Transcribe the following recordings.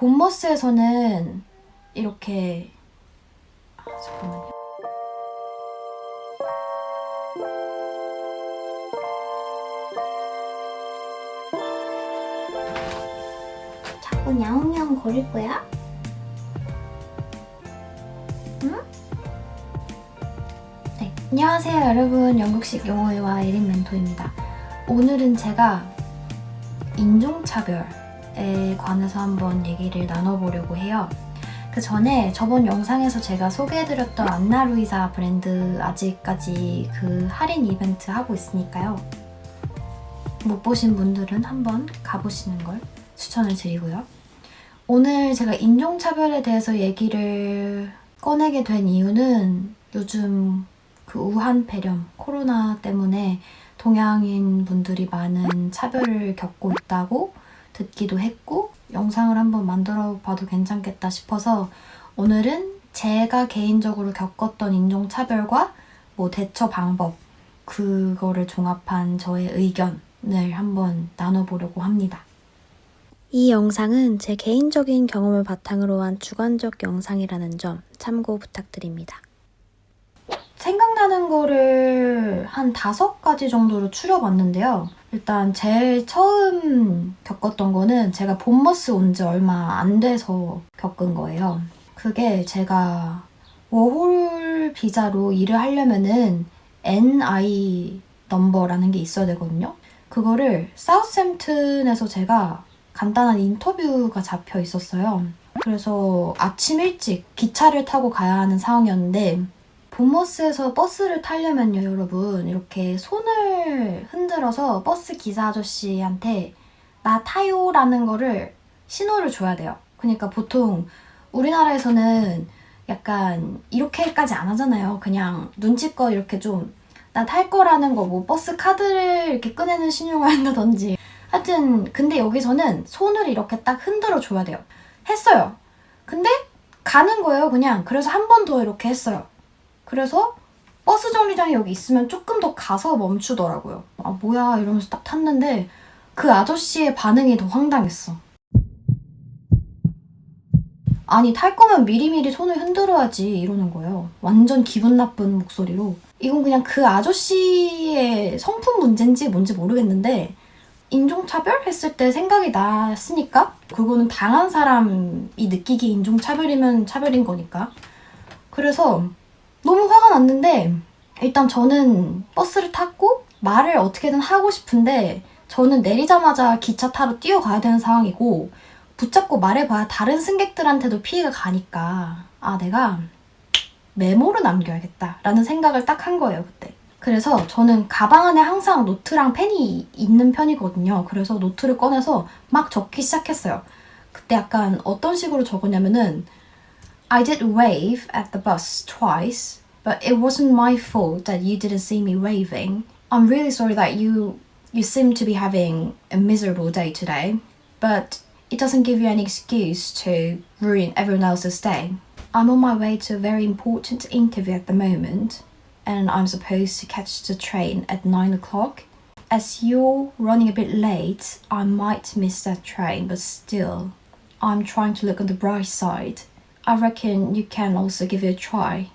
본머스에서는 이렇게 아, 잠깐만요. 자꾸 야옹야옹 거릴 거야? 응? 네, 안녕하세요 여러분 영국식 영어회화 에린 멘토입니다. 오늘은 제가 인종차별 에 관해서 한번 얘기를 나눠보려고 해요. 그 전에 저번 영상에서 제가 소개해드렸던 안나 루이사 브랜드 아직까지 그 할인 이벤트 하고 있으니까요. 못 보신 분들은 한번 가보시는 걸 추천을 드리고요. 오늘 제가 인종차별에 대해서 얘기를 꺼내게 된 이유는 요즘 그 우한 폐렴, 코로나 때문에 동양인 분들이 많은 차별을 겪고 있다고 듣기도 했고 영상을 한번 만들어 봐도 괜찮겠다 싶어서 오늘은 제가 개인적으로 겪었던 인종차별과 뭐 대처 방법 그거를 종합한 저의 의견을 한번 나눠보려고 합니다. 이 영상은 제 개인적인 경험을 바탕으로 한 주관적 영상이라는 점 참고 부탁드립니다. 생각나는 거를 한 다섯 가지 정도로 추려봤는데요. 일단 제일 처음 겪었던 거는 제가 본머스 온 지 얼마 안 돼서 겪은 거예요. 그게 제가 워홀 비자로 일을 하려면은 NI 넘버라는 게 있어야 되거든요. 그거를 사우스햄튼에서 제가 간단한 인터뷰가 잡혀 있었어요. 그래서 아침 일찍 기차를 타고 가야 하는 상황이었는데 본머스에서 버스를 타려면요, 여러분. 이렇게 손을 흔들어서 버스 기사 아저씨한테 나 타요라는 거를 신호를 줘야 돼요. 그러니까 보통 우리나라에서는 약간 이렇게까지 안 하잖아요. 그냥 눈치껏 이렇게 좀 나 탈 거라는 거 뭐 버스 카드를 이렇게 꺼내는 신용을 한다든지 하여튼 근데 여기서는 손을 이렇게 딱 흔들어 줘야 돼요. 했어요. 근데 가는 거예요, 그냥. 그래서 한 번 더 이렇게 했어요. 그래서 버스 정류장이 여기 있으면 조금 더 가서 멈추더라고요. 아, 뭐야, 이러면서 딱 탔는데 그 아저씨의 반응이 더 황당했어. 아니, 탈 거면 미리미리 손을 흔들어야지, 이러는 거예요. 완전 기분 나쁜 목소리로. 이건 그냥 그 아저씨의 성품 문제인지 뭔지 모르겠는데, 인종차별 했을 때 생각이 났으니까, 그거는 당한 사람이 느끼기 인종차별이면 차별인 거니까. 그래서 너무 화가 났는데 일단 저는 버스를 탔고 말을 어떻게든 하고 싶은데 저는 내리자마자 기차 타러 뛰어가야 되는 상황이고 붙잡고 말해봐야 다른 승객들한테도 피해가 가니까 아 내가 메모를 남겨야겠다라는 생각을 딱 한 거예요 그때. 그래서 저는 가방 안에 항상 노트랑 펜이 있는 편이거든요. 그래서 노트를 꺼내서 막 적기 시작했어요. 그때 약간 어떤 식으로 적었냐면은 I did wave at the bus twice, but it wasn't my fault that you didn't see me waving. I'm really sorry that you you seem to be having a miserable day today, but it doesn't give you any excuse to ruin everyone else's day. I'm on my way to a very important interview at the moment, and I'm supposed to catch the train at nine o'clock. As you're running a bit late, I might miss that train, but still, I'm trying to look on the bright side. I reckon you can also give it a try.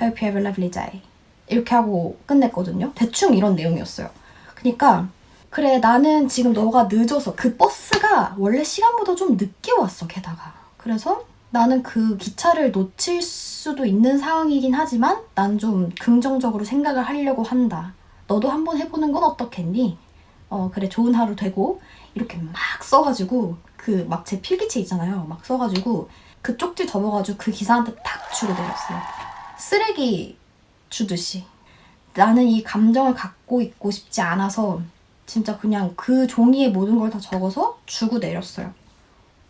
Hope you have a lovely day. 이렇게 하고 끝냈거든요. 대충 이런 내용이었어요. 그러니까 그래 나는 지금 너가 늦어서 그 버스가 원래 시간보다 좀 늦게 왔어 게다가 그래서 나는 그 기차를 놓칠 수도 있는 상황이긴 하지만 난 좀 긍정적으로 생각을 하려고 한다. 너도 한번 해보는 건 어떻겠니? 어 그래 좋은 하루 되고 이렇게 막 써가지고 그 막 제 필기체 있잖아요. 막 써가지고 그 쪽지 접어가지고 그 기사한테 탁 주고 내렸어요. 쓰레기 주듯이. 나는 이 감정을 갖고 있고 싶지 않아서 진짜 그냥 그 종이에 모든 걸 다 적어서 주고 내렸어요.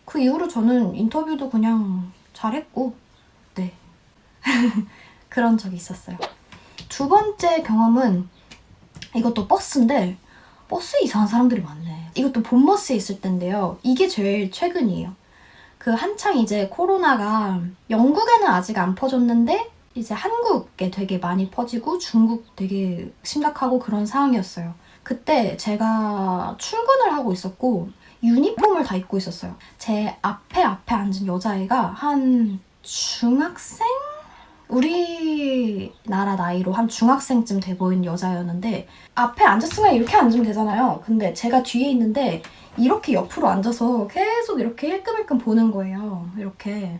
그 이후로 저는 인터뷰도 그냥 잘했고, 네. 그런 적이 있었어요. 두 번째 경험은 이것도 버스인데, 버스에 이상한 사람들이 많네. 이것도 본버스에 있을 때인데요. 이게 제일 최근이에요. 그 한창 이제 코로나가 영국에는 아직 안 퍼졌는데 이제 한국에 되게 많이 퍼지고 중국 되게 심각하고 그런 상황이었어요. 그때 제가 출근을 하고 있었고 유니폼을 다 입고 있었어요. 제 앞에 앞에 앉은 여자애가 한 중학생? 우리나라 나이로 한 중학생쯤 돼 보이는 여자였는데 앞에 앉았으면 이렇게 앉으면 되잖아요. 근데 제가 뒤에 있는데 이렇게 옆으로 앉아서 계속 이렇게 일끔일끔 보는 거예요. 이렇게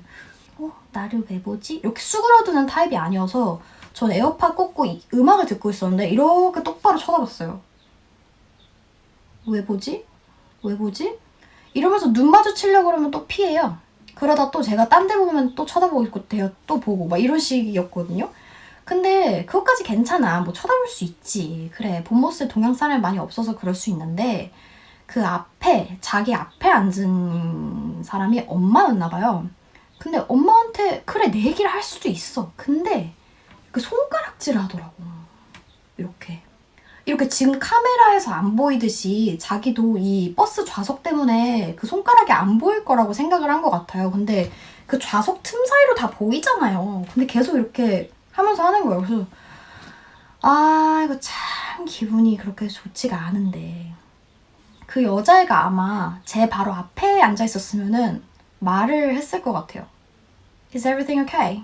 어 나를 왜 보지? 이렇게 수그러드는 타입이 아니어서 전 에어팟 꽂고 이- 음악을 듣고 있었는데 이렇게 똑바로 쳐다봤어요. 왜 보지? 왜 보지? 이러면서 눈 마주치려고 그러면 또 피해요. 그러다 또 제가 딴 데 보면 또 쳐다보고 있고 돼요. 또 보고 막 이런 식이었거든요. 근데 그것까지 괜찮아. 뭐 쳐다볼 수 있지. 그래. 본모스에 동양 사람이 많이 없어서 그럴 수 있는데 그 앞에 자기 앞에 앉은 사람이 엄마였나 봐요. 근데 엄마한테 그래 내 얘기를 할 수도 있어. 근데 그 손가락질을 하더라고. 이렇게. 이렇게 지금 카메라에서 안 보이듯이 자기도 이 버스 좌석 때문에 그 손가락이 안 보일 거라고 생각을 한 것 같아요. 근데 그 좌석 틈 사이로 다 보이잖아요. 근데 계속 이렇게 하면서 하는 거예요. 그래서 아 이거 참 기분이 그렇게 좋지가 않은데 그 여자애가 아마 제 바로 앞에 앉아 있었으면은 말을 했을 것 같아요. Is everything okay?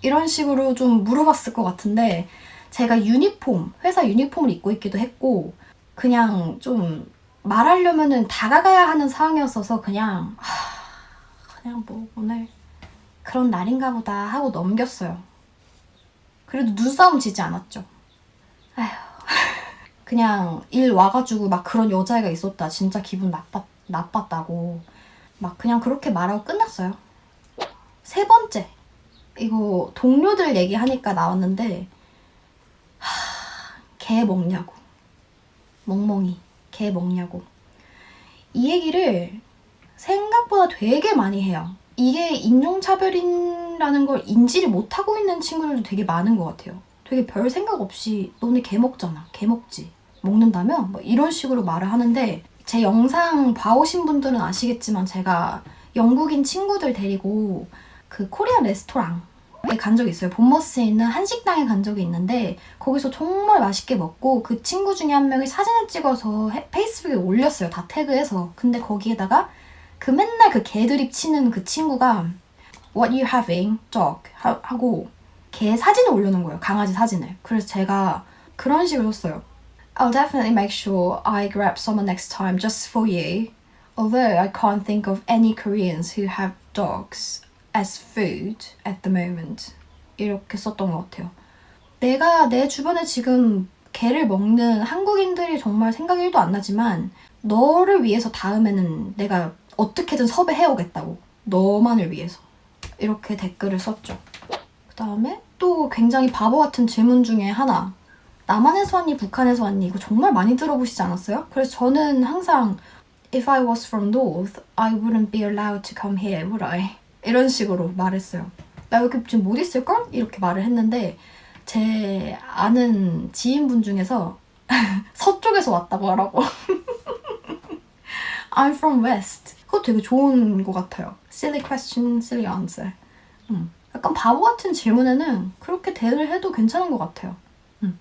이런 식으로 좀 물어봤을 것 같은데 제가 유니폼, 회사 유니폼을 입고 있기도 했고 그냥 좀 말하려면은 다가가야 하는 상황이었어서 그냥 하, 그냥 뭐 오늘 그런 날인가 보다 하고 넘겼어요. 그래도 눈싸움 지지 않았죠. 아휴. 그냥 일 와가지고 막 그런 여자애가 있었다. 진짜 기분 나빴, 나빴다고. 막 그냥 그렇게 말하고 끝났어요. 세 번째. 이거 동료들 얘기하니까 나왔는데, 하, 개 먹냐고. 멍멍이. 개 먹냐고. 이 얘기를 생각보다 되게 많이 해요. 이게 인종차별이라는 걸 인지를 못하고 있는 친구들도 되게 많은 것 같아요. 되게 별 생각 없이 너네 개 먹잖아. 개 먹지. 먹는다면? 뭐 이런 식으로 말을 하는데 제 영상 봐오신 분들은 아시겠지만 제가 영국인 친구들 데리고 그 코리안 레스토랑에 간 적이 있어요. 본머스에 있는 한식당에 간 적이 있는데 거기서 정말 맛있게 먹고 그 친구 중에 한 명이 사진을 찍어서 해- 페이스북에 올렸어요. 다 태그해서. 근데 거기에다가 그 맨날 그 개드립 치는 그 친구가 What you having? dog 하- 하고 개 사진을 올려놓은 거예요. 강아지 사진을. 그래서 제가 그런 식으로 썼어요. I'll definitely make sure I grab someone next time just for you. Although I can't think of any Koreans who have dogs as food at the moment. 이렇게 썼던 것 같아요. 내가 내 주변에 지금 개를 먹는 한국인들이 정말 생각이 1도 안 나지만 너를 위해서 다음에는 내가 어떻게든 섭외해 오겠다고. 너만을 위해서. 이렇게 댓글을 썼죠. 그 다음에 또 굉장히 바보 같은 질문 중에 하나. 남한에서 왔니, 북한에서 왔니? 이거 정말 많이 들어보시지 않았어요? 그래서 저는 항상 If I was from North, I wouldn't be allowed to come here, would I? 이런 식으로 말했어요. 나 여기 지금 못 있을걸? 이렇게 말을 했는데 제 아는 지인분 중에서 서쪽에서 왔다고 하라고. I'm from West. 그거 되게 좋은 것 같아요. Silly question, silly answer. 음. 약간 바보 같은 질문에는 그렇게 대응을 해도 괜찮은 것 같아요. 음.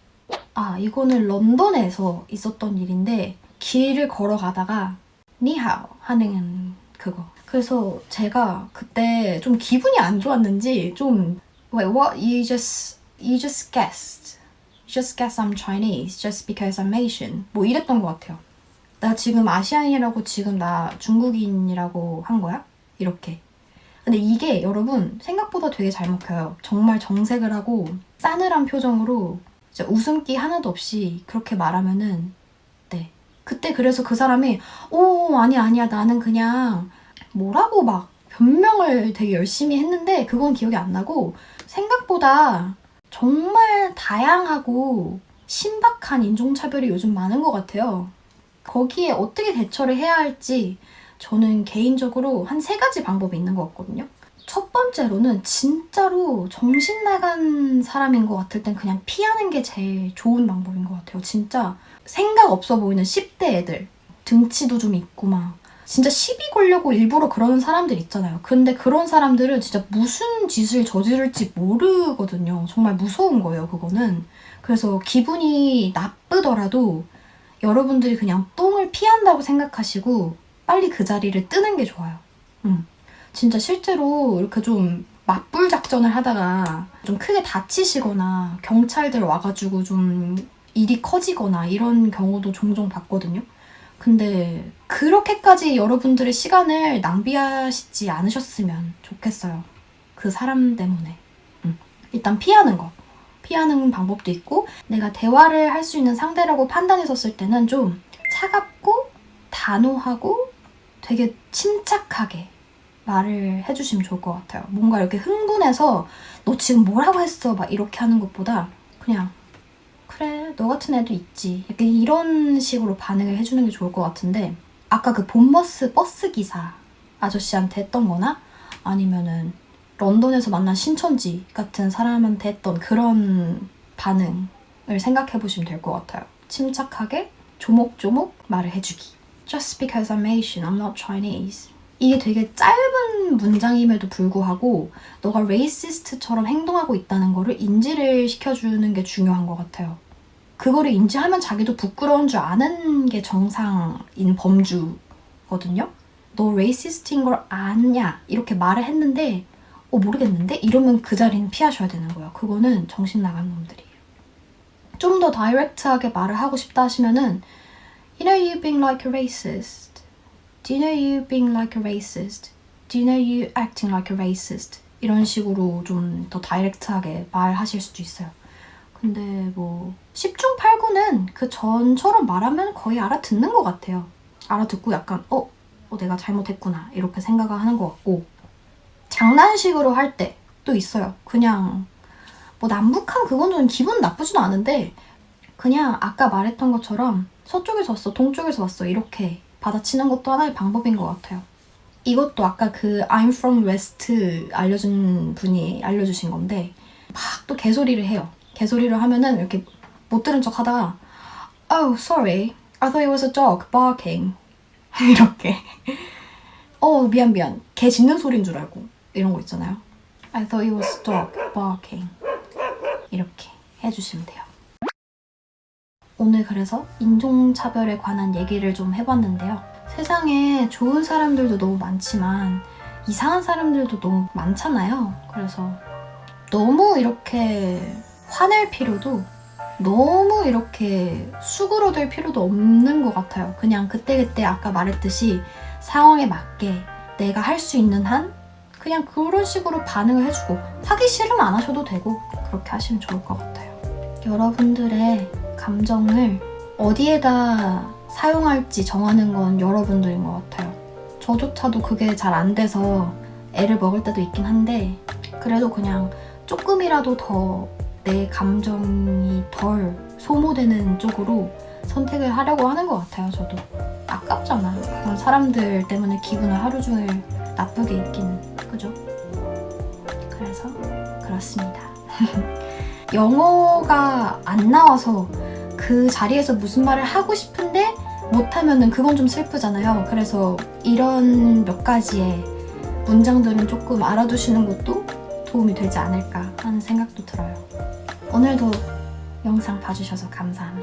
아, 이거는 런던에서 있었던 일인데 길을 걸어가다가 니하오 하는 그거. 그래서 제가 그때 좀 기분이 안 좋았는지 좀 Wait, what? You just you just guessed. Just guess I'm Chinese just because I'm Asian. 뭐 이랬던 것 같아요. 나 지금 아시안이라고 지금 나 중국인이라고 한 거야? 이렇게. 근데 이게 여러분 생각보다 되게 잘 먹혀요. 정말 정색을 하고 싸늘한 표정으로 웃음기 하나도 없이 그렇게 말하면은 네. 그때 그래서 그 사람이 오 아니야 아니야 나는 그냥 뭐라고 막 변명을 되게 열심히 했는데 그건 기억이 안 나고 생각보다 정말 다양하고 신박한 인종차별이 요즘 많은 것 같아요. 거기에 어떻게 대처를 해야 할지 저는 개인적으로 한 세 가지 방법이 있는 것 같거든요. 첫 번째로는 진짜로 정신 나간 사람인 것 같을 땐 그냥 피하는 게 제일 좋은 방법인 것 같아요. 진짜 생각 없어 보이는 10대 애들. 등치도 좀 있고 막. 진짜 시비 걸려고 일부러 그러는 사람들 있잖아요. 근데 그런 사람들은 진짜 무슨 짓을 저지를지 모르거든요. 정말 무서운 거예요, 그거는. 그래서 기분이 나쁘더라도 여러분들이 그냥 똥을 피한다고 생각하시고 빨리 그 자리를 뜨는 게 좋아요. 음. 진짜 실제로 이렇게 좀 맞불 작전을 하다가 좀 크게 다치시거나 경찰들 와가지고 좀 일이 커지거나 이런 경우도 종종 봤거든요. 근데 그렇게까지 여러분들의 시간을 낭비하시지 않으셨으면 좋겠어요. 그 사람 때문에. 음. 일단 피하는 거. 피하는 방법도 있고 내가 대화를 할 수 있는 상대라고 판단했었을 때는 좀 차갑고 단호하고 되게 침착하게 말을 해주시면 좋을 것 같아요. 뭔가 이렇게 흥분해서 너 지금 뭐라고 했어? 막 이렇게 하는 것보다 그냥 그래 너 같은 애도 있지. 약간 이런 식으로 반응을 해주는 게 좋을 것 같은데 아까 그 본버스 버스 기사 아저씨한테 했던 거나 아니면은 런던에서 만난 신천지 같은 사람한테 했던 그런 반응을 생각해 보시면 될 것 같아요. 침착하게 조목조목 말을 해주기. Just because I'm Asian, I'm not Chinese. 이게 되게 짧은 문장임에도 불구하고 너가 레이시스트처럼 행동하고 있다는 거를 인지를 시켜주는 게 중요한 것 같아요. 그거를 인지하면 자기도 부끄러운 줄 아는 게 정상인 범주거든요. 너 레이시스트인 걸 아냐 이렇게 말을 했는데 어 모르겠는데 이러면 그 자리는 피하셔야 되는 거예요. 그거는 정신 나간 놈들이에요. 좀 더 다이렉트하게 말을 하고 싶다 하시면은 You know you being like a racist. Do you know you being like a racist? Do you know you acting like a racist? 이런 식으로 좀 더 다이렉트하게 말하실 수도 있어요. 근데 뭐 10중 8구는 그 전처럼 말하면 거의 알아듣는 것 같아요. 알아듣고 약간 어, 어 내가 잘못했구나 이렇게 생각을 하는 것 같고 장난식으로 할때또 있어요. 그냥 뭐 남북한 그건 좀 기분 나쁘지도 않은데 그냥 아까 말했던 것처럼 서쪽에서 왔어, 동쪽에서 왔어 이렇게 받아치는 것도 하나의 방법인 것 같아요. 이것도 아까 그 I'm from West 알려준 분이 알려주신 건데 막 또 개소리를 해요. 개소리를 하면은 이렇게 못 들은 척 하다가 Oh, sorry. I thought it was a dog barking. 이렇게. 어, 미안, 미안. 개 짖는 소리인 줄 알고. 이런 거 있잖아요. I thought it was a dog barking. 이렇게 해주시면 돼요. 오늘 그래서 인종차별에 관한 얘기를 좀 해봤는데요. 세상에 좋은 사람들도 너무 많지만 이상한 사람들도 너무 많잖아요. 그래서 너무 이렇게 화낼 필요도 너무 이렇게 수그러들 필요도 없는 것 같아요. 그냥 그때그때 아까 말했듯이 상황에 맞게 내가 할 수 있는 한 그냥 그런 식으로 반응을 해주고 하기 싫으면 안 하셔도 되고 그렇게 하시면 좋을 것 같아요. 여러분들의 감정을 어디에다 사용할지 정하는 건 여러분들인 것 같아요. 저조차도 그게 잘 안 돼서 애를 먹을 때도 있긴 한데 그래도 그냥 조금이라도 더 내 감정이 덜 소모되는 쪽으로 선택을 하려고 하는 것 같아요. 저도 아깝잖아. 그런 사람들 때문에 기분을 하루 종일 나쁘게 있기는 그죠? 그래서 그렇습니다. 영어가 안 나와서 그 자리에서 무슨 말을 하고 싶은데 못하면은 그건 좀 슬프잖아요. 그래서 이런 몇 가지의 문장들은 조금 알아두시는 것도 도움이 되지 않을까 하는 생각도 들어요. 오늘도 영상 봐주셔서 감사합니다.